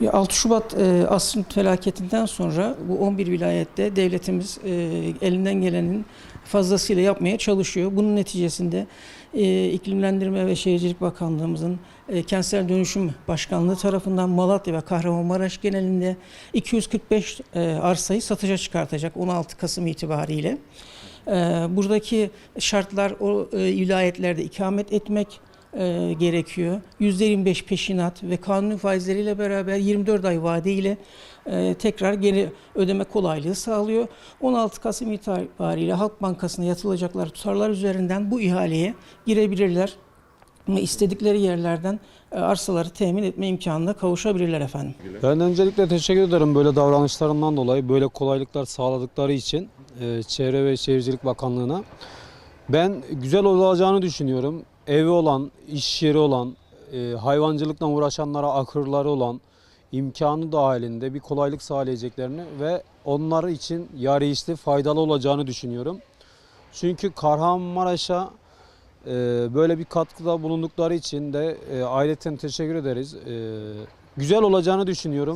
Ya 6 Şubat e, asrın felaketinden sonra bu 11 vilayette devletimiz e, elinden gelenin fazlasıyla yapmaya çalışıyor. Bunun neticesinde e, İklimlendirme ve Şehircilik Bakanlığımızın e, Kentsel Dönüşüm Başkanlığı tarafından Malatya ve Kahramanmaraş genelinde 245 e, arsayı satışa çıkartacak 16 Kasım itibariyle. E, buradaki şartlar o e, vilayetlerde ikamet etmek, e, gerekiyor. %25 peşinat ve kanuni faizleriyle beraber 24 ay vadeyle e, tekrar geri ödeme kolaylığı sağlıyor. 16 Kasım itibariyle Halk Bankası'na yatılacaklar tutarlar üzerinden bu ihaleye girebilirler istedikleri yerlerden e, arsaları temin etme imkanına kavuşabilirler efendim. Ben öncelikle teşekkür ederim böyle davranışlarından dolayı, böyle kolaylıklar sağladıkları için e, Çevre ve Şehircilik Bakanlığı'na. Ben güzel olacağını düşünüyorum. Evi olan, iş yeri olan, e, hayvancılıkla uğraşanlara akırları olan, imkanı dahilinde bir kolaylık sağlayacaklarını ve onlar için yarayışlı, faydalı olacağını düşünüyorum. Çünkü Kahramanmaraş'a e, böyle bir katkıda bulundukları için de e, aileten teşekkür ederiz. E, güzel olacağını düşünüyorum.